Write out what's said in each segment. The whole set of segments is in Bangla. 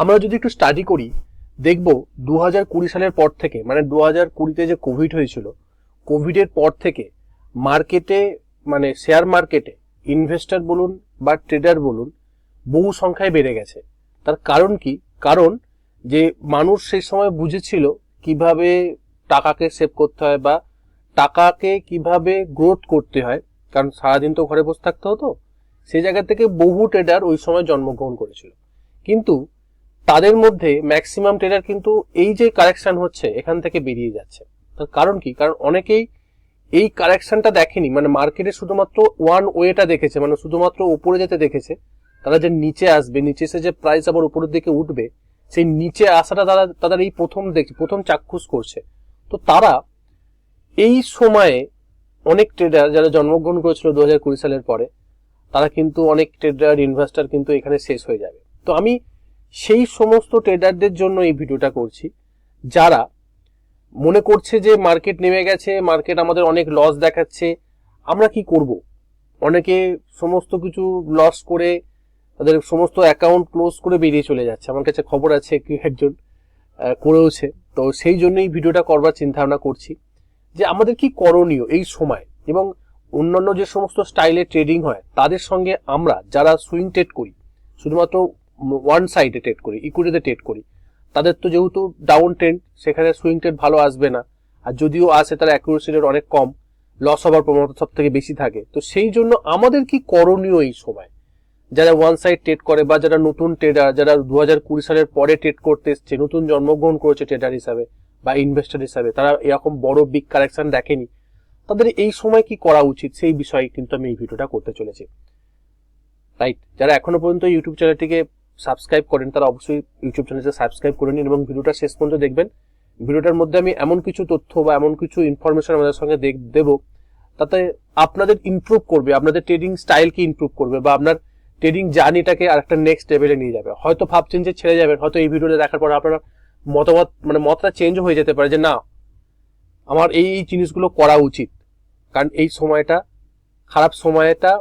আমরা যদি একটু স্টাডি করি, দেখব দু হাজার কুড়ি সালের পর থেকে মানে দু হাজার কুড়িতে যে কোভিড হয়েছিল কোভিডের পর থেকে মার্কেটে মানে শেয়ার মার্কেটে ইনভেস্টর বলুন বা ট্রেডার বলুন, বহু সংখ্যায় বেড়ে গেছে। তার কারণ কি? কারণ যে মানুষ সেই সময় বুঝেছিল কীভাবে টাকাকে সেভ করতে হয় বা টাকাকে কীভাবে গ্রোথ করতে হয়, কারণ সারাদিন তো ঘরে বসে থাকতে হতো সেই জায়গা থেকে বহু ট্রেডার ওই সময় জন্মগ্রহণ করেছিল। কিন্তু তাদের মধ্যে ম্যাক্সিমাম ট্রেডার কিন্তু এই যে কারেকশন হচ্ছে, এখান থেকে বেরিয়ে যাচ্ছে। তার কারণ কি? কারণ অনেকেই এই কারেকশনটা দেখেনি। মানে মার্কেটে শুধুমাত্র ওয়ান ওয়েটা দেখেছে মানে শুধুমাত্র উপরে যেতে দেখেছে, তারা যে নিচে আসবে, নিচে এসে যে প্রাইস আবার উপরের দিকে উঠবে, সেই নিচে আসাটা তারা, তাদের এই প্রথম দেখছে, প্রথম চাক্ষুষ করছে। তো তারা এই সময়ে অনেক ট্রেডার যারা জন্মগ্রহণ করেছিল দু হাজার কুড়ি সালের পরে, তারা কিন্তু অনেক ট্রেডার ইনভেস্টার কিন্তু এখানে শেষ হয়ে যাবে। তো আমি সেই সমস্ত ট্রেডারদের জন্য এই ভিডিওটা করছি। যারা মনে করছে যে মার্কেট নেমে গেছে মার্কেট আমাদের অনেক লস দেখাচ্ছে, আমরা কি করব? অনেকে সমস্ত কিছু লস করে তাদের সমস্ত অ্যাকাউন্ট ক্লোজ করে বেরিয়ে চলে যাচ্ছে। আমার কাছে খবর আছে কি একজন করেওছে। তো সেই জন্যই ভিডিওটা করবার চিন্তা ভাবনা করছি যে আমাদের কি করণীয় এই সময় এবং অন্যান্য যে সমস্ত স্টাইলে ট্রেডিং হয়, তাদের সঙ্গে আমরা যারা সুইং ট্রেড করি, শুধুমাত্র ওয়ান সাইডে ট্রেড করি ইকুইটিতে ট্রেড করি। তাদের তো যেহেতু ডাউন ট্রেন্ড সেখানে সুইং ট্রেড ভালো আসবে না। আর যদিও আসে, তার অ্যাকুরেসি রেট অনেক কম লস হওয়ার প্রবণতা সব থেকে বেশি থাকে। তো সেই জন্য আমাদের কি করণীয় এই সময়? যারা ওয়ান সাইড ট্রেড করে বা যারা নতুন ট্রেডার যারা দু হাজার কুড়ি সালের পরে ট্রেড করতে এসছে, নতুন জন্মগ্রহণ করেছে ট্রেডার হিসাবে বা ইনভেস্টর হিসাবে, তারা এরকম বড় বিগ কারেকশন দেখেনি। তাদের এই সময় কি করা উচিত? সেই বিষয়ে কিন্তু আমি এই ভিডিওটা করতে চলেছি। রাইট যারা এখনও পর্যন্ত ইউটিউব চ্যানেলটিকে সাবস্ক্রাইব করেন, তারা অবশ্যই ইউটিউব চ্যানেলকে সাবস্ক্রাইব করে নিন এবং ভিডিওটা শেষ পর্যন্ত দেখবেন। ভিডিওটার মধ্যে আমি এমন কিছু তথ্য বা এমন কিছু ইনফরমেশন আমাদের সঙ্গে দেবো, তাতে আপনাদের ইমপ্রুভ করবে, আপনাদের ট্রেডিং স্টাইলকে ইমপ্রুভ করবে বা আপনার ট্রেডিং জার্নিটাকে আর একটা নেক্সট লেভেলে নিয়ে যাবে। হয়তো ভাবছেন যে ছেড়ে যাবেন, হয়তো এই ভিডিওটা দেখার পর আপনার মতামত মানে মতটা চেঞ্জ হয়ে যেতে পারে যে না, আমার এই এই জিনিসগুলো করা উচিত। কারণ এই সময়টা খারাপ সময়টা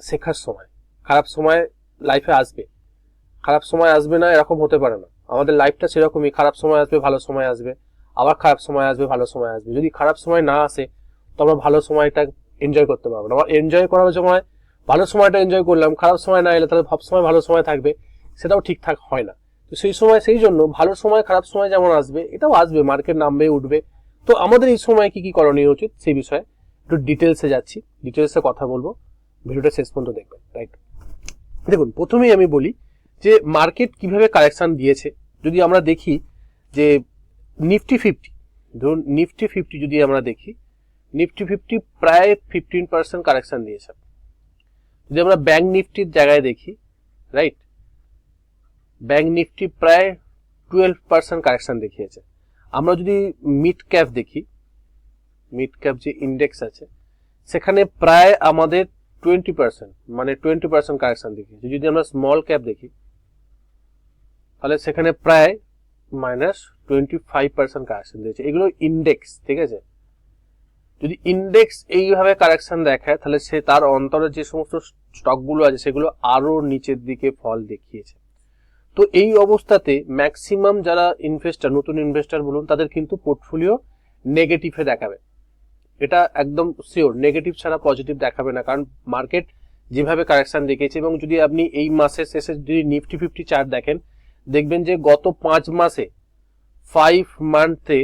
শেখার সময়, খারাপ সময় লাইফে আসবে। খারাপ সময় আসবে না, এরকম হতে পারে না। আমাদের লাইফটা সেরকমই, খারাপ সময় আসবে, ভালো সময় আসবে। আবার খারাপ সময় আসবে, ভালো সময় আসবে। যদি খারাপ সময় না আসে, তো আমরা ভালো সময়টা এনজয় করতে পারব না। আমার এনজয় করার সময়, ভালো সময়টা এনজয় করলাম, খারাপ সময় না এলে তাহলে সব সময় ভালো সময় থাকবে, সেটাও ঠিকঠাক হয় না। তো সেই সময়, সেই জন্য ভালো সময়, খারাপ সময় যেমন আসবে, এটাও আসবে মার্কেট নামবে, উঠবে। তো আমাদের এই সময় কি কি করণীয় উচিত, সেই বিষয়ে একটু ডিটেলসে যাচ্ছি। ডিটেলসে কথা বলব। ভিডিওটা শেষ পর্যন্ত দেখবেন রাইট দেখুন, প্রথমেই আমি বলি যে মার্কেট কীভাবে কারেকশন দিয়েছে, যদি আমরা দেখি যে নিফটি ফিফটি ধরুন নিফটি ফিফটি যদি আমরা দেখি নিফটি ফিফটি প্রায় ফিফটিন পার্সেন্ট কারেকশন দিয়েছে। যদি আমরা ব্যাংক নিফটির জায়গায় দেখি রাইট ব্যাংক নিফটি প্রায় টুয়েলভ পার্সেন্ট কারেকশন দেখিয়েছে। আমরা যদি মিড ক্যাপ দেখি মিড ক্যাপ যে ইন্ডেক্স আছে, সেখানে প্রায় আমাদের টোয়েন্টি পার্সেন্ট মানে টোয়েন্টি পার্সেন্ট কারেকশন দেখিয়েছে। যদি আমরা স্মল ক্যাপ দেখি তাহলে সেখানে প্রায় minus twenty five percent correction দিয়েছে। এগুলো ইন্ডেক্স ঠিক আছে? যদি ইন্ডেক্স এইভাবে কারেকশন দেখায়, তাহলে সে তার অন্তরে যে সমস্ত স্টকগুলো আছে, সেগুলো আরও নিচের দিকে ফল দেখিয়েছে। তো এই অবস্থাতে ম্যাক্সিমাম যারা ইনভেস্টার নতুন ইনভেস্টার বলুন, তাদের কিন্তু পোর্টফোলিও নেগেটিভে দেখাবে। এটা একদম শিওর নেগেটিভ ছাড়া পজিটিভ দেখাবে না, কারণ মার্কেট যেভাবে কারেকশন দেখিয়েছে, এবং যদি আপনি এই মাসের শেষে যদি নিফটি ফিফটি চার্ট দেখেন দেখবেন যে গত পাঁচ মাসে ফাইভ মান্থে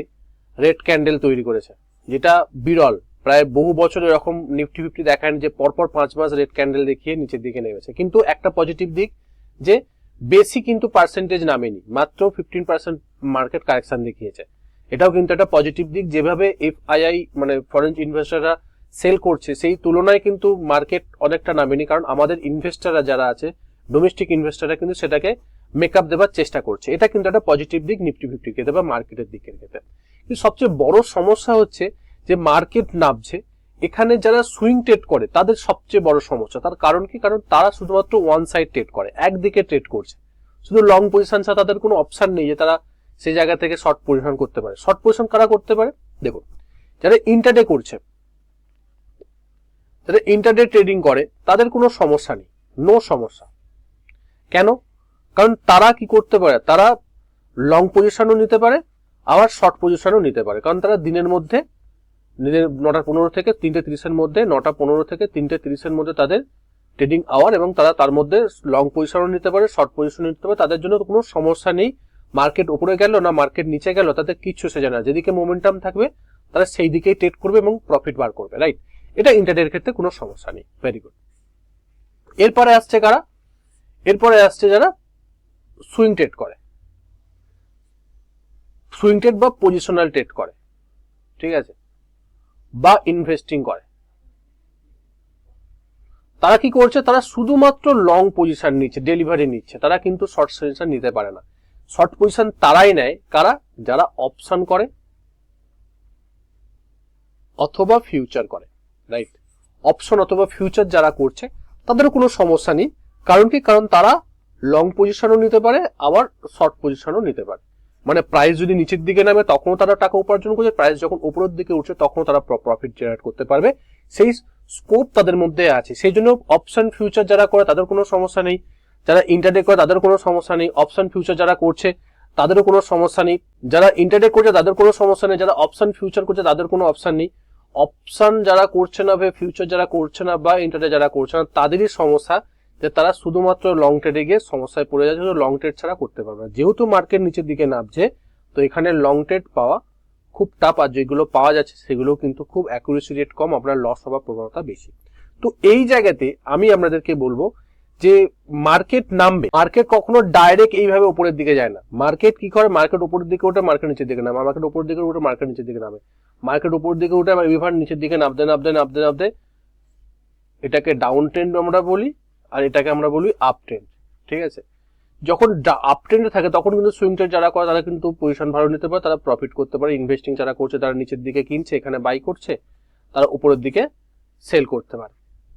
রেড ক্যান্ডেল তৈরি করেছে, যেটা বিরল। প্রায় বহু বছর এরকম নিফটি ফিফটি দেখান যে পরপর পাঁচ মাস রেড ক্যান্ডেল দেখিয়ে নিচের দিকে নেমেছে। কিন্তু একটা পজিটিভ দিক যে বেশি কিন্তু পার্সেন্টেজ নামেনি, মাত্র ফিফটিন পার্সেন্ট মার্কেট কারেকশন দেখিয়েছে। এটাও কিন্তু একটা পজিটিভ দিক। যেভাবে এফআইআই মানে ফরেন ইনভেস্টাররা সেল করছে, সেই তুলনায় কিন্তু মার্কেট অনেকটা নামেনি। কারণ আমাদের ইনভেস্টাররা যারা আছে ডোমেস্টিক ইনভেস্টাররা কিন্তু সেটাকে মেকআপ দেওয়ার চেষ্টা করছে। এটা কিন্তু একটা পজিটিভ দিক নিফটি ফিফটি ক্ষেত্রে বা মার্কেটের দিকের ক্ষেত্রে কিন্তু সবচেয়ে বড় সমস্যা হচ্ছে যে মার্কেট নামছে, এখানে যারা সুইং ট্রেড করে, তাদের সবচেয়ে বড় সমস্যা। তার কারণ কি? কারণ তারা শুধুমাত্র ওয়ান সাইড ট্রেড করে, একদিকে ট্রেড করছে। শুধু লং পজিশন ছাড়া তাদের কোনো অপশান নেই যে তারা সেই জায়গা থেকে শর্ট পজিশন করতে পারে। শর্ট পজিশন কারা করতে পারে? দেখুন, যারা ইন্টারডে করছে, যারা ইন্টারডে ট্রেডিং করে, তাদের কোনো সমস্যা নেই। নো সমস্যা। কেন? কারণ তারা কি করতে পারে? তারা লং পজিশনও নিতে পারে, আবার শর্ট পজিশনও নিতে পারে। কারণ তারা দিনের মধ্যে, দিনের নটা পনেরো থেকে তিনটে তিরিশের মধ্যে, নটা পনেরো থেকে তিনটে তিরিশের মধ্যে তাদের ট্রেডিং আওয়ার এবং তারা তার মধ্যে লং পজিশনও নিতে পারে শর্ট পজিশনও নিতে পারে। তাদের জন্য কোনো সমস্যা নেই। মার্কেট উপরে গেল না মার্কেট নিচে গেল, তাদের কিচ্ছু সে জানে যেদিকে মোমেন্টাম থাকবে, তারা সেই দিকেই ট্রেড করবে এবং প্রফিট বার করবে রাইট এটা ইন্টারডের ক্ষেত্রে কোনো সমস্যা নেই। ভেরি গুড এরপরে আসছে কারা? এরপরে আসছে যারা সুইং ট্রেড করে। সুইং ট্রেড বা পজিশনাল ট্রেড করে, ঠিক আছে? বা ইনভেস্টিং করে। তারা কি করছে? তারা শুধুমাত্র লং পজিশন নিচ্ছে ডেলিভারি নিচ্ছে। তারা কিন্তু শর্ট পজিশন নিতে পারে না। শর্ট পজিশন তারাই নেয়, কারা? যারা অপশন করে অথবা ফিউচার করে রাইট অপশন অথবা ফিউচার যারা করছে তাদের কোনো সমস্যা নেই। কারণ কি? কারণ তারা লং পজিশনও নিতে পারে, আবার শর্ট পজিশনও নিতে পারে। মানে প্রাইস যদি নিচের দিকে নামে, তখনও তারা টাকা উপার্জন করছে প্রাইস যখন উপরের দিকে উঠছে, তখনও তারা প্রফিট জেনারেট করতে পারবে। সেই স্কোপ তাদের মধ্যে আছে। সেই জন্য অপশন ফিউচার যারা করে, তাদের কোনো সমস্যা নেই। যারা ইন্টারডে করে, তাদের কোনো সমস্যা নেই। অপশন ফিউচার যারা করছে, তাদেরও কোনো সমস্যা নেই। যারা ইন্টারডে করছে, তাদের কোনো সমস্যা নেই। যারা অপশন ফিউচার করছে, তাদের কোনো অপশন নেই। অপশন যারা করছে না, বা ফিউচার যারা করছে না, বা ইন্টারডে যারা করছে না, তাদেরই সমস্যা। যে তারা শুধুমাত্র লং ট্রেডে গিয়ে সমস্যায় পড়ে যাচ্ছে লং ট্রেড ছাড়া করতে পারবে না। যেহেতু মার্কেট নিচের দিকে নামছে, তো এখানে লং ট্রেড পাওয়া খুব টাফ আর যেগুলো পাওয়া যাচ্ছে সেগুলো কিন্তু খুব অ্যাকুরেসি রেট কম, আপনার লস হওয়ার প্রবণতা বেশি। তো এই জায়গাতে আমি আপনাদেরকে বলব যে মার্কেট নামবে। মার্কেট কখনো ডাইরেক্ট এইভাবে উপরের দিকে যায় না। মার্কেট কি করে? মার্কেট উপরের দিকে ওঠে মার্কেট নিচের দিকে নামে। মার্কেট উপরের দিকে উঠে মার্কেট নিচের দিকে নামে। মার্কেট উপরের দিকে উঠে আবার এভার নিচের দিকে নামতে নামতে নামতে নামতে, এটাকে ডাউন ট্রেন্ড আমরা বলি আর এটাকে আমরা বলি আপ ট্রেন্ড ঠিক আছে? যখন আপ ট্রেন্ডে থাকে, তখন কিন্তু সুইং ট্রেড যারা করে, তারা কিন্তু পজিশন ভালো নিতে পারে, তারা প্রফিট করতে পারে। ইনভেস্টিং যারা করছে, তারা নিচের দিকে কিনছে, এখানে বাই করছে, তারা উপরের দিকে সেল করতে পারে।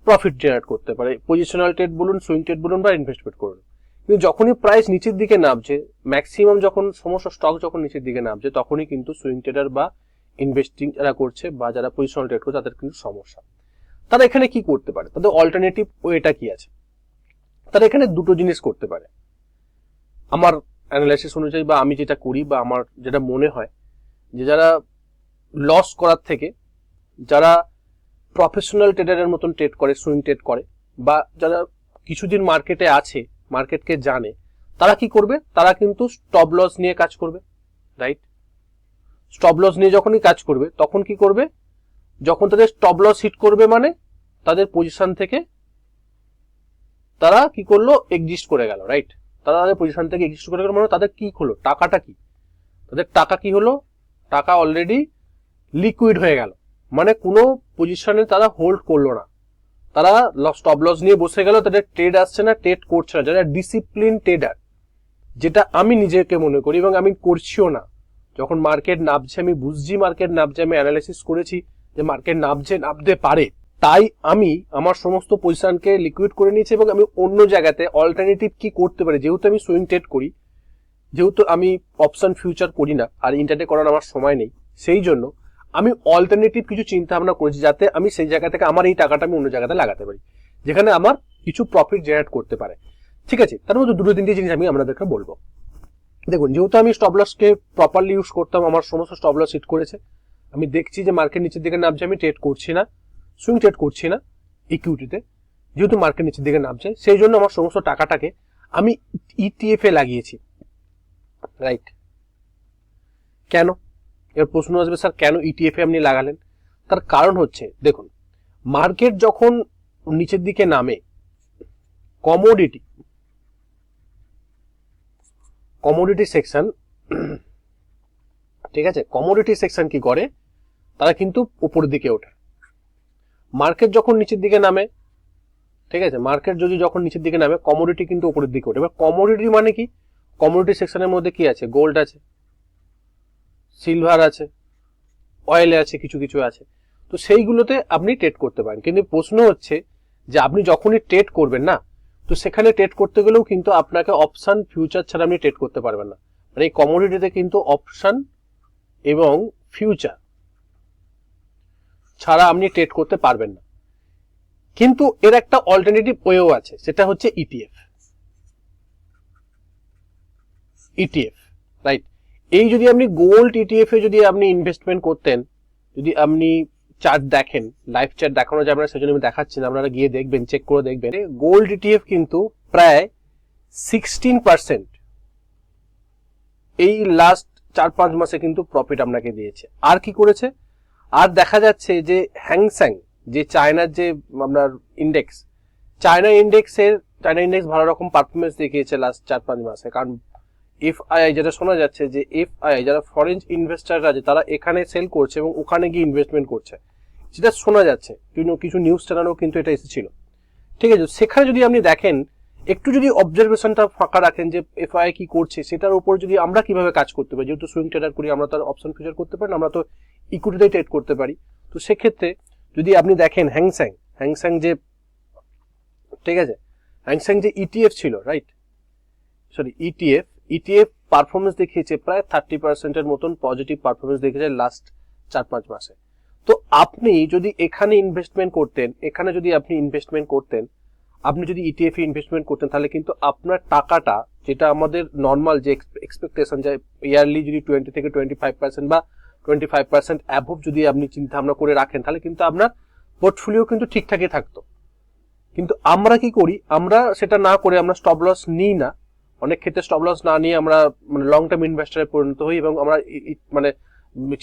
প্রফিট জেনারেট করতে পারে। পজিশনাল ট্রেড বলুন সুইং ট্রেড বলুন বা ইনভেস্টমেন্ট করুন। কিন্তু যখনই প্রাইস নিচের দিকে নামছে ম্যাক্সিমাম যখন সমস্ত স্টক যখন নিচের দিকে নামছে, তখনই কিন্তু সুইং ট্রেডার বা ইনভেস্টিং যারা করছে বা যারা পজিশনাল ট্রেড করছে, তাদের কিন্তু সমস্যা। তারা এখানে কি করতে পারে? তাদের অল্টারনেটিভ ওয়েটা কি আছে? তারা এখানে দুটো জিনিস করতে পারে। আমার অ্যানালাইসিস অনুযায়ী বা আমি যেটা করি বা আমার যেটা মনে হয়, যে যারা লস করার থেকে, যারা প্রফেশনাল ট্রেডারের মতন ট্রেড করে সুইং ট্রেড করে, বা যারা কিছুদিন মার্কেটে আছে মার্কেটকে জানে, তারা কি করবে? তারা কিন্তু স্টপ লস নিয়ে কাজ করবে রাইট স্টপ লস নিয়ে যখনই কাজ করবে, তখন কি করবে? যখন তাদের স্টপ লস হিট করবে মানে তাদের পজিশন থেকে তারা কি করল? এক্সিস্ট করে গেল রাইট তারা তাদের পজিশন থেকে এক্সিস্ট করে গেল মানে তাদের কি হলো? টাকাটা কি? তাদের টাকা কি হলো? টাকা অলরেডি লিকুইড হয়ে গেল। মানে কোনো পজিশনে তারা হোল্ড করল না। তারা স্টপ লস নিয়ে বসে গেল, তাদের ট্রেড আসছে না ট্রেড করছে না। যারা ডিসিপ্লিন ট্রেডার যেটা আমি নিজেকে মনে করি এবং আমি করছিও না। যখন মার্কেট নামছে, আমি বুঝছি মার্কেট নামছে, আমি অ্যানালাইসিস করেছি যে মার্কেট নামছে, নামতে পারে। তাই আমি আমার সমস্ত পজিশনকে লিকুইড করে নিয়েছি এবং আমি অন্য জায়গাতে অল্টারনেটিভ কি করতে পারি? যেহেতু আমি সুইং ট্রেড করি, যেহেতু আমি অপশন ফিউচার করি না আর ইন্টারনেট করার আমার সময় নেই, সেই জন্য আমি অল্টারনেটিভ কিছু চিন্তা ভাবনা করেছি যাতে আমি সেই জায়গা থেকে আমার এই টাকাটা আমি অন্য জায়গাতে লাগাতে পারি, যেখানে আমার কিছু প্রফিট জেনারেট করতে পারে। ঠিক আছে? তার মধ্যে দুটো তিনটে জিনিস আমি আপনাদেরকে বলব। দেখুন, যেহেতু আমি স্টপ লসকে প্রপারলি ইউজ করতাম, আমার সমস্ত স্টপ লস হিট করেছে, আমি দেখছি যে মার্কেট নিচের দিকে নামছে, আমি ট্রেড করছি না। সুইং ট্রেড করছি না ইকুইটিতে যেহেতু মার্কেট নিচের দিকে নামছে, সেই জন্য আমার সমস্ত টাকাটাকে আমি ইটিএফ এ লাগিয়েছি। রাইট কেন? এবার প্রশ্ন আসবে, স্যার, কেন ইটিএফ এ আপনি লাগালেন? তার কারণ হচ্ছে, দেখুন মার্কেট যখন নিচের দিকে নামে কমোডিটি কমোডিটি সেকশন ঠিক আছে? কমোডিটি সেকশন কি করে? তারা কিন্তু উপরের দিকে ওঠে। মার্কেট যখন নিচের দিকে নামে, ঠিক আছে? মার্কেট যদি যখন নিচের দিকে নামে কমোডিটি কিন্তু উপরের দিকে ওঠে। এবার কমোডিটি মানে কি? কমোডিটি সেকশনের মধ্যে কি আছে? গোল্ড আছে সিলভার আছে অয়েল আছে, কিছু কিছু আছে। তো সেইগুলোতে আপনি ট্রেড করতে পারেন। কিন্তু প্রশ্ন হচ্ছে যে আপনি যখনই ট্রেড করবেন না, তো সেখানে ট্রেড করতে গেলেও কিন্তু আপনাকে অপশান ফিউচার ছাড়া আপনি ট্রেড করতে পারবেন না। মানে এই কমোডিটিতে কিন্তু অপশান এবং ফিউচার ছাড়া আপনি ট্রেড করতে পারবেন না। কিন্তু এর একটা অল্টারনেটিভ ওয়েও আছে, সেটা হচ্ছে ইটিএফ ইটিএফ রাইট এই যদি আপনি গোল্ড ইটিএফ এ যদি আপনি ইনভেস্টমেন্ট করতেন, যদি আপনি চার্ট দেখেন লাইভ চার্ট দেখানো যাবে না, সেজন্য আমি দেখাচ্ছি আপনারা গিয়ে দেখবেন চেক করে দেখবেন। গোল্ড ইটিএফ কিন্তু প্রায় সিক্সটিন পার্সেন্ট এই লাস্ট চার পাঁচ মাসে কিন্তু প্রফিট আপনাকে দিয়েছে। আর কি করেছে? আর দেখা যাচ্ছে যে হ্যাংস্যাং যে চায়নার যে আপনার ইন্ডেক্স চায়না ইন্ডেক্সের চায়না ইন্ডেক্স ভালো রকম পারফরমেন্স দেখিয়েছে লাস্ট চার পাঁচ মাসে। কারণ এফ এফআইআই যেটা শোনা যাচ্ছে যে এফ এফআইআই যারা ফরেন ইনভেস্টাররা আছে, তারা এখানে সেল করছে এবং ওখানে গিয়ে ইনভেস্টমেন্ট করছে। যেটা শোনা যাচ্ছে কিছু নিউজ চ্যানেলও কিন্তু এটা এসেছিল। ঠিক আছে, সেখানে যদি আপনি দেখেন, একটু যদি অবজারভেশনটা ফাঁকা রাখেন যে এফআই কি করছে, সেটার উপর যদি আমরা কীভাবে কাজ করতে পারি, যেহেতু সুইং ট্রেডার করি, আমরা তার অপশন ফিচার করতে পারি আমরা তো ইকুইটিতে ট্রেড করতে পারি। তো সেক্ষেত্রে যদি আপনি দেখেন হ্যাংস্যাং হ্যাংস্যাং যে, ঠিক আছে? হ্যাংস্যাং যে ইটিএফ ছিল right sorry ETF ETF performance দেখিয়েছে প্রায় থার্টি পার্সেন্টের মতন পজিটিভ পারফরমেন্স দেখিয়েছে লাস্ট চার পাঁচ মাসে। তো আপনি যদি এখানে ইনভেস্টমেন্ট করতেন, এখানে যদি আপনি ইনভেস্টমেন্ট করতেন, আপনি যদি ইটিএফ এ ইনভেস্টমেন্ট করতেন, তাহলে কিন্তু আপনার টাকাটা, যেটা আমাদের নর্মাল যে এক্সপেকটেশন যে ইয়ারলি যদি টোয়েন্টি থেকে টোয়েন্টি ফাইভ পার্সেন্ট বা টোয়েন্টি ফাইভ পার্সেন্ট অ্যাভব যদি আপনি চিন্তা ভাবনা করে রাখেন, তাহলে কিন্তু আপনার পোর্টফোলিও কিন্তু ঠিকঠাকই থাকতো। কিন্তু আমরা কি করি? আমরা সেটা না করে আমরা স্টপ লস নিই না। অনেক ক্ষেত্রে স্টপ লস না নিয়ে আমরা মানে লং টার্ম ইনভেস্টারে পরিণত হই এবং আমরা মানে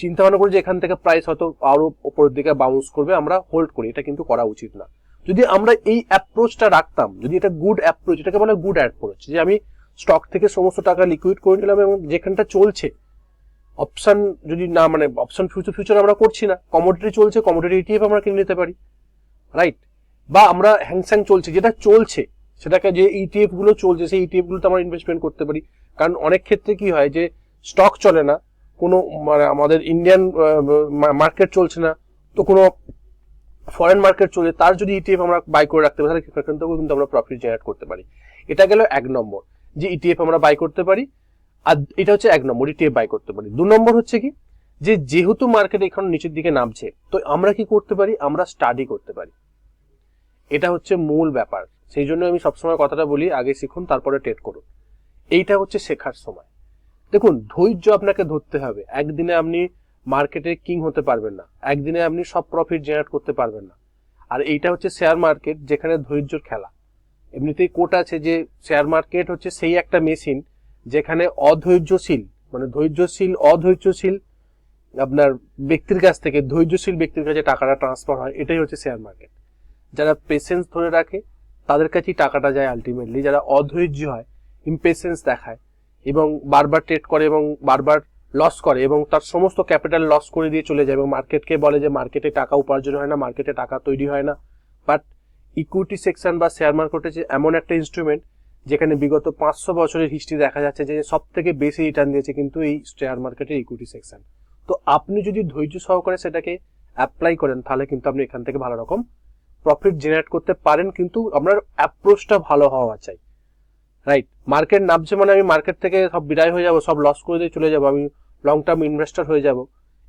চিন্তা ভাবনা করি যে এখান থেকে প্রাইস হয়তো আরও উপরের দিকে বাউন্স করবে, আমরা হোল্ড করি। এটা কিন্তু করা উচিত না। যদি আমরা এই অ্যাপ্রোচটা রাখতাম, যদি এটা গুড অ্যাপ্রোচ এটাকে বলে গুড অ্যাপ্রোচ যে আমি স্টক থেকে সমস্ত টাকা লিকুইড করে নিলাম এবং যেখানটা চলছে অপশন যদি না মানে অপশন ফিউচার ফিউচার আমরা করছি না। কমোডিটি চলছে কমোডিটি ইটিএফ আমরা কিনে নিতে পারি। রাইট বা আমরা হ্যাংস্যাং চলছে, যেটা চলছে, সেটাকে যে ইটিএফগুলো চলছে, সেই ইটিএফ গুলোতে আমরা ইনভেস্টমেন্ট করতে পারি। কারণ অনেক ক্ষেত্রে কি হয় যে স্টক চলে না, কোনো মানে আমাদের ইন্ডিয়ান মার্কেট চলছে না, তো কোনো ফরেন মার্কেট চলে, তার যদি ইটিএফ আমরা বাই করে রাখতে পারি, তাহলে কিন্তু আমরা প্রফিট জেনারেট করতে পারি। এটা গেল এক নম্বর, যে ইটিএফ আমরা বাই করতে পারি আর এটা হচ্ছে এক নম্বর ইটিএফ বাই করতে পারি। দু নম্বর হচ্ছে কি? যে যেহেতু মার্কেট এখন নিচের দিকে নামছে, তো আমরা কি করতে পারি? আমরা স্টাডি করতে পারি। এটা হচ্ছে মূল ব্যাপার। সেই জন্য আমি সবসময় কথাটা বলি, আগে শিখুন, তারপরে ট্রেড করুন। এইটা হচ্ছে শেখার সময়। দেখুন, ধৈর্য আপনাকে ধরতে হবে। একদিনে আপনি মার্কেটে কিং হতে পারবেন না। একদিনে আপনি সব প্রফিট জেনারেট করতে পারবেন না। আর এইটা হচ্ছে শেয়ার মার্কেট যেখানে ধৈর্যর খেলা। এমনিতেই কোট আছে যে শেয়ার মার্কেট হচ্ছে সেই একটা মেশিন যেখানে অধৈর্যশীল মানে ধৈর্যশীল, অধৈর্যশীল আপনার ব্যক্তির কাছ থেকে, ধৈর্যশীল ব্যক্তির কাছে টাকাটা ট্রান্সফার হয়, এটাই হচ্ছে শেয়ার মার্কেট যারা পেশেন্স ধরে রাখে, তাদের কাছেই টাকাটা যায় আলটিমেটলি যারা অধৈর্য হয় ইম্পেশেন্স দেখায় এবং বারবার ট্রেড করে এবং বারবার লস করে এবং তার সমস্ত ক্যাপিটাল লস করে দিয়ে চলে যায় এবং মার্কেটকে বলে যে মার্কেটে টাকা উপার্জন হয় না মার্কেটে টাকা তৈরি হয় না। বাট ইকুইটি সেকশন বা শেয়ার মার্কেট হচ্ছে এমন একটা ইনস্ট্রুমেন্ট যেখানে বিগত পাঁচশো বছরের হিস্ট্রি দেখা যাচ্ছে যে সব থেকে বেশি রিটার্ন দিয়েছে কিন্তু এই শেয়ার মার্কেটের ইকুইটি সেকশন তো আপনি যদি ধৈর্য সহকারে সেটাকে অ্যাপ্লাই করেন, তাহলে কিন্তু আপনি এখান থেকে ভালো রকম প্রফিট জেনারেট করতে পারেন, কিন্তু আপনার অ্যাপ্রোচটা ভালো হওয়া চাই। রাইট মার্কেট নামছে মানে আমি মার্কেট থেকে সব বিদায় হয়ে যাব, সব লস করে দিয়ে চলে যাব, আমি লং টার্ম ইনভেস্টর হয়ে যাব।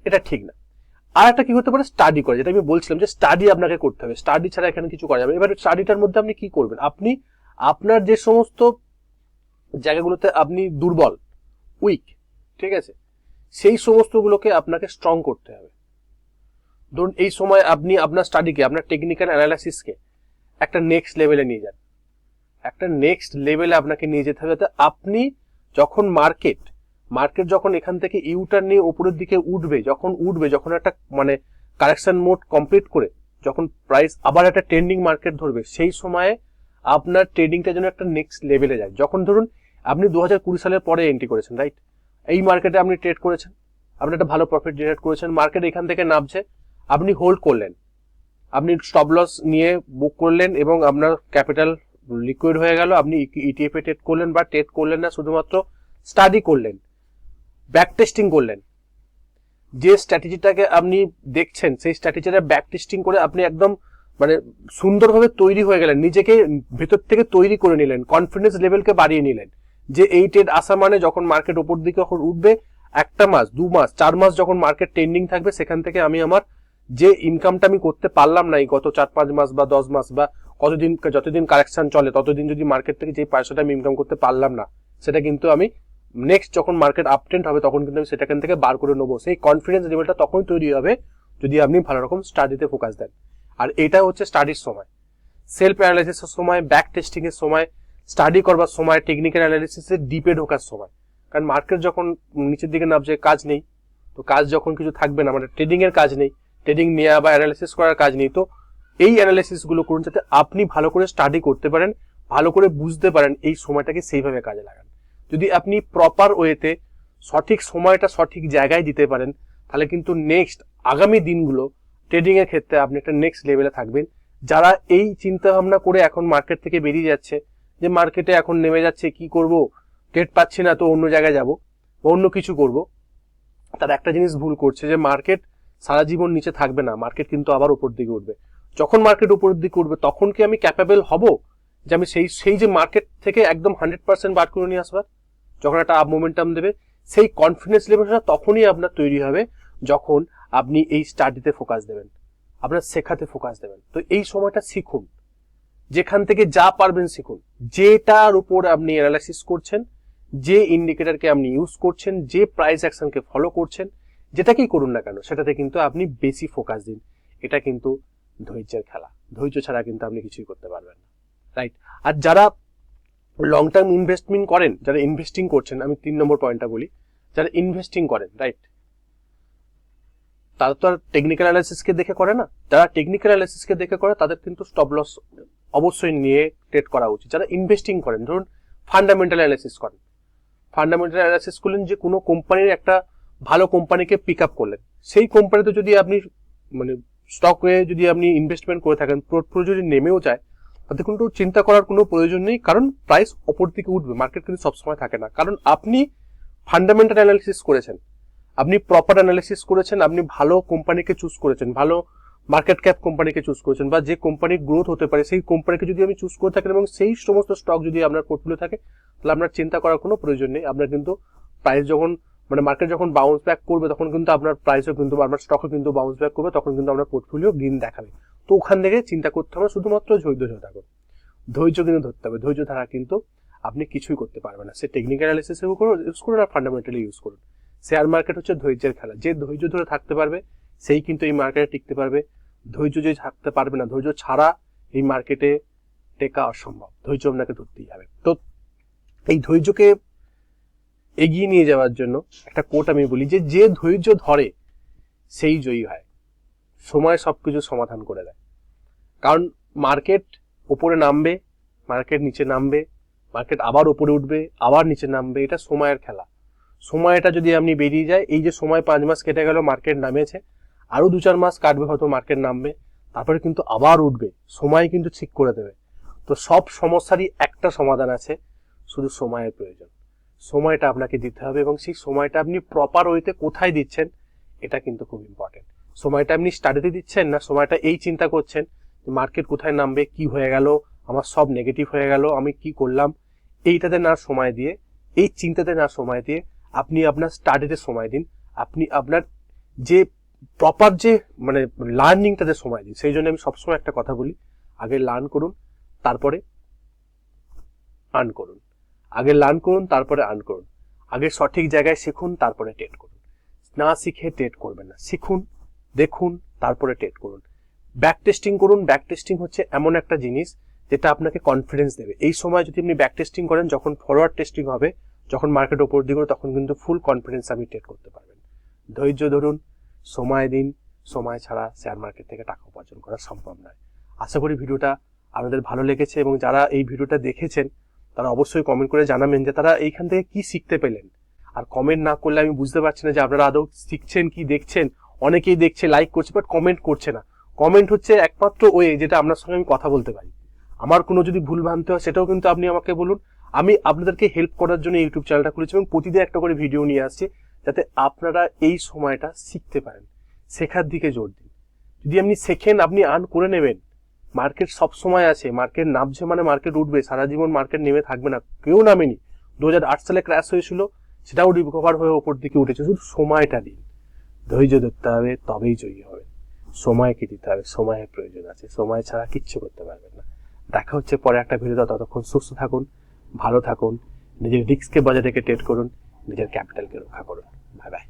এটা ঠিক না। আর একটা কি হতে পারে? স্টাডি করে। যেটা আমি বলছিলাম যে স্টাডি আপনাকে করতে হবে। স্টাডি ছাড়া এখানে কিছু করা যাবে। এবার স্টাডিটার মধ্যে আপনি কি করবেন? আপনি আপনার যে সমস্ত জায়গাগুলোতে আপনি দুর্বল উইক ঠিক আছে? সেই সমস্তগুলোকে আপনাকে স্ট্রং করতে হবে। ধরুন, এই সময় আপনি আপনার স্টাডিকে আপনার টেকনিক্যাল অ্যানালাইসিসকে একটা নেক্সট লেভেলে নিয়ে যান। একটা নেক্সট লেভেলে আপনাকে নিয়ে যেতে হবে যাতে আপনি যখন মার্কেট মার্কেট যখন এখান থেকে ইউটার নিয়ে উপরের দিকে উঠবে, যখন উঠবে, যখন একটা মানে কারেকশন মোড কমপ্লিট করে, যখন প্রাইস আবার একটা ট্রেন্ডিং মার্কেট ধরবে, সেই সময়ে আপনার ট্রেডিংটা যেন একটা নেক্সট লেভেলে যায়। যখন ধরুন আপনি দু হাজার কুড়ি সালের পরে এন্ট্রি করেছেন রাইট এই মার্কেটে আপনি ট্রেড করেছেন, আপনি একটা ভালো প্রফিট জেনারেট করেছেন মার্কেট এখান থেকে নামছে, আপনি হোল্ড করলেন। আপনি স্টপ লস নিয়ে বুক করলেন এবং আপনার ক্যাপিটাল লিকুইড হয়ে গেল, আপনি ইটিএফ এ ট্রেড করলেন বা ট্রেড করলেন না, শুধুমাত্র স্টাডি করলেন ব্যাক টেস্টিং করলেন। যে স্ট্র্যাটেজিটাকে আপনি দেখছেন, সেই স্ট্র্যাটেজিটা ব্যাক টেস্টিং করে আপনি একদম মানে সুন্দরভাবে তৈরি হয়ে গেলেন, নিজেকে ভেতর থেকে তৈরি করে নিলেন কনফিডেন্স লেভেলকে বাড়িয়ে নিলেন। যে এই ট্রেড আসা মানে যখন মার্কেট ওপর দিকে যখন উঠবে, একটা মাস, দু মাস, চার মাস যখন মার্কেট ট্রেন্ডিং থাকবে, সেখান থেকে আমি আমার যে ইনকামটা আমি করতে পারলাম না এই গত চার, পাঁচ মাস বা দশ মাস বা কতদিন, যতদিন কারেকশন চলে, ততদিন যদি মার্কেট থেকে যে পয়সাটা আমি ইনকাম করতে পারলাম না, সেটা কিন্তু আমি নেক্সট যখন মার্কেট আপট্রেন্ড হবে, তখন কিন্তু আমি সেটাখান থেকে বার করে নেব। সেই কনফিডেন্স লেভেলটা তখনই তৈরি হবে যদি আপনি ভালো রকম স্টাডিতে ফোকাস দেন। আর এটা হচ্ছে স্টাডির সময়। সেলফ অ্যানালাইসিসের সময় ব্যাক টেস্টিং এর সময় স্টাডি করবার সময় টেকনিক্যাল অ্যানালিসিসের ডিপে ঢোকার সময়। কারণ মার্কেট যখন নিচের দিকে নামছে, কাজ নেই। তো কাজ যখন কিছু থাকবে না মানে ট্রেডিং এর কাজ নেই ট্রেডিং নেওয়া বা অ্যানালিসিস করার কাজ নেই, তো এই অ্যানালিসিসগুলো করুন যাতে আপনি ভালো করে স্টাডি করতে পারেন, ভালো করে বুঝতে পারেন এই সময়টাকে সেইভাবে কাজে লাগান। যদি আপনি প্রপার ওয়েতে সঠিক সময়টা সঠিক জায়গায় দিতে পারেন, তাহলে কিন্তু নেক্সট আগামী দিনগুলো ট্রেডিং এর ক্ষেত্রে আপনি একটা নেক্সট লেভেলে থাকবেন। যারা এই চিন্তা ভাবনা করে এখন মার্কেট থেকে বেরিয়ে যাচ্ছে, যে মার্কেটে এখন নেমে যাচ্ছে, কি করব? ট্রেড পাচ্ছি না, তো অন্য জায়গায় যাব বা অন্য কিছু করব। তার একটা জিনিস ভুল করছে, যে মার্কেট সারা জীবন নিচে থাকবে না মার্কেট কিন্তু আবার উপর দিকে উঠবে। যখন মার্কেট উপরের দিকে উঠবে, তখন কি আমি ক্যাপেবল হব? যে আমি সেই সেই যে মার্কেট থেকে একদম হান্ড্রেড পার্সেন্ট বার করে নিয়ে আসবার? যখন একটা আপ মোমেন্টাম দেবে, সেই কনফিডেন্স লেভেলটা তখনই আপনার তৈরি হবে, যখন আপনি এই স্টাডিতে ফোকাস দেবেন। আপনার শেখাতে ফোকাস দেবেন। তো এই সময়টা শিখুন। যেখান থেকে যা পারবেন শিখুন। যেটার উপর আপনি অ্যানালাইসিস করছেন, যে ইন্ডিকেটারকে আপনি ইউজ করছেন, যে প্রাইস অ্যাকশনকে ফলো করছেন যেটাকেই করুন না কেন, সেটাতে কিন্তু আপনি বেশি ফোকাস দিন। এটা কিন্তু ধৈর্যের খেলা। ধৈর্য ছাড়া কিন্তু আপনি কিছুই করতে পারবেন না। রাইট আর যারা লং টার্ম ইনভেস্টমেন্ট করেন, যারা ইনভেস্টিং করছেন, আমি তিন নম্বর পয়েন্টটা বলি, যারা ইনভেস্টিং করেন রাইট তারা তো আর টেকনিক্যাল অ্যানালাইসিসকে দেখে করে না। যারা টেকনিক্যাল অ্যানালাইসিসকে দেখে করে, তাদের কিন্তু স্টপ লস অবশ্যই নিয়ে ট্রেড করা উচিত। যারা ইনভেস্টিং করেন, ধরুন ফান্ডামেন্টাল অ্যানালাইসিস করেন। ফান্ডামেন্টাল অ্যানালাইসিস করলেন যে কোনো কোম্পানির একটা ভালো কোম্পানিকে পিক আপ করলেন। সেই কোম্পানিতে যদি আপনি মানে স্টক স্টকে যদি আপনি ইনভেস্টমেন্ট করে থাকেন পোর্টফোলিও যদি নেমেও যায়, তাতে কিন্তু চিন্তা করার কোনো প্রয়োজন নেই, কারণ প্রাইস অপর দিকে উঠবে। মার্কেট কিন্তু সবসময় থাকে না। কারণ আপনি ফান্ডামেন্টাল অ্যানালিসিস করেছেন। আপনি প্রপার অ্যানালিসিস করেছেন, আপনি ভালো কোম্পানিকে চুজ করেছেন, ভালো মার্কেট ক্যাপ কোম্পানিকে চুজ করেছেন বা যে কোম্পানির গ্রোথ হতে পারে, সেই কোম্পানিকে যদি আমি চুজ করে থাকেন এবং সেই সমস্ত স্টক যদি আপনার পোর্টফোলিও থাকে, তাহলে আপনার চিন্তা করার কোনো প্রয়োজন নেই। আপনার কিন্তু প্রাইস যখন মানে মার্কেট যখন বাউন্স ব্যাক করবে, তখন কিন্তু আপনার প্রাইসও কিন্তু, আপনার স্টকও কিন্তু বাউন্স ব্যাক করবে, তখন কিন্তু আপনার পোর্টফোলিও গ্রিন দেখাবে। তো ওখান থেকে চিন্তা করতে হবে, শুধুমাত্র ধৈর্য ধরে থাকুন ধৈর্য কিন্তু ধরতে হবে। ধৈর্য ধারা কিন্তু আপনি কিছুই করতে পারবেন না। সে টেকনিক্যাল অ্যানালিসিস ইউজ করুন আর ফান্ডামেন্টালি ইউজ করুন। শেয়ার মার্কেট হচ্ছে ধৈর্যের খেলা। যে ধৈর্য ধরে থাকতে পারবে, সেই কিন্তু এই মার্কেটে টিকতে পারবে। ধৈর্য যে থাকতে পারবে না, ধৈর্য ছাড়া এই মার্কেটে টেকা অসম্ভব। ধৈর্য আপনাকে ধরতেই হবে। তো এই ধৈর্যকে এগিয়ে নিয়ে যাওয়ার জন্য একটা কোট আমি বলি যে যে ধৈর্য ধরে, সেই জয়ী হয়। সময় সব কিছু সমাধান করে দেয়। কারণ মার্কেট ওপরে নামবে, মার্কেট নিচে নামবে, মার্কেট আবার ওপরে উঠবে, আবার নিচে নামবে, এটা সময়ের খেলা। সময়টা যদি আপনি বেরিয়ে যায়, এই যে সময় পাঁচ মাস কেটে গেল মার্কেট নামেছে আরও দু চার মাস কাটবে হয়তো মার্কেট নামবে, তারপরে কিন্তু আবার উঠবে, সময় কিন্তু ঠিক করে দেবে। তো সব সমস্যারই একটা সমাধান আছে, শুধু সময়ের প্রয়োজন। সময়টা আপনাকে দিতে হবে এবং সেই সময়টা আপনি প্রপার ওয়েতে কোথায় দিচ্ছেন, এটা কিন্তু খুব ইম্পর্টেন্ট সময়টা আপনি স্টাডিতে দিচ্ছেন না, সময়টা এই চিন্তা করছেন যে মার্কেট কোথায় নামবে, কি হয়ে গেল, আমার সব নেগেটিভ হয়ে গেল, আমি কি করলাম, এইটাতে না সময় দিয়ে, এই চিন্তাতে না সময় দিয়ে আপনি আপনার স্টাডিতে সময় দিন। আপনি আপনার যে প্রপার যে মানে লার্নিংটাতে সময় দিন। সেই জন্য আমি সবসময় একটা কথা বলি, আগে লার্ন করুন, তারপরে আর্ন করুন। আগে লার্ন করুন, তারপরে আর্ন করুন। আগে সঠিক জায়গায় শিখুন, তারপরে টেট করুন। না শিখে টেট করবেন না। শিখুন, দেখুন, তারপরে টেট করুন। ব্যাক টেস্টিং করুন ব্যাক টেস্টিং হচ্ছে এমন একটা জিনিস যেটা আপনাকে কনফিডেন্স দেবে। এই সময় যদি আপনি ব্যাক টেস্টিং করেন, যখন ফরওয়ার্ড টেস্টিং হবে যখন মার্কেট ওপর দিকে তখন কিন্তু ফুল কনফিডেন্স আপনি ট্রেড করতে পারবেন। ধৈর্য ধরুন, সময় দিন। সময় ছাড়া শেয়ার মার্কেট থেকে টাকা উপার্জন করা সম্ভব নয়। আশা করি ভিডিওটা আপনাদের ভালো লেগেছে এবং যারা এই ভিডিওটা দেখেছেন, তারা অবশ্যই কমেন্ট করে জানাবেন যে তারা এইখান থেকে কি শিখতে পেলেন। আর কমেন্ট না করলে আমি বুঝতে পারছি না যে আপনারা আদৌ শিখছেন কি দেখছেন। অনেকেই দেখছে লাইক করছে বাট কমেন্ট করছে না। কমেন্ট হচ্ছে একমাত্র ওয়ে যেটা আপনার সঙ্গে আমি কথা বলতে পারি। আমার কোনো যদি ভুল ভ্রান্তি হয়, সেটাও কিন্তু আপনি আমাকে বলুন। আমি আপনাদেরকে হেল্প করার জন্য ইউটিউব চ্যানেলটা খুলেছি এবং প্রতিদিন একটা করে ভিডিও নিয়ে আসছি যাতে আপনারা এই সময়টা শিখতে পারেন। শেখার দিকে জোর দিন। যদি আপনি শেখেন, আপনি আর্ন করে নেবেন। মার্কেট সব সময় আছে। মার্কেট নামছে মানে মার্কেট উঠবে। সারা জীবন মার্কেট নেমে থাকবে না। কেউ নামেনি। দু হাজার আট সালে ক্র্যাশ হয়েছিল, সেটাও রিকভার হয়ে ওপর দিকে উঠেছে। শুধু সময়টা দিন। ধৈর্য ধরতে হবে, তবেই জয়ী হবে। সময়কে দিতে হবে। সময়ের প্রয়োজন আছে। সময় ছাড়া কিচ্ছু করতে পারবেন না। দেখা হচ্ছে পরে একটা ভিডিও ততক্ষণ সুস্থ থাকুন। ভালো থাকুন নিজের রিস্ককে বজায় রেখে ট্রেড করুন নিজের ক্যাপিটালকে রক্ষা করুন। Bye bye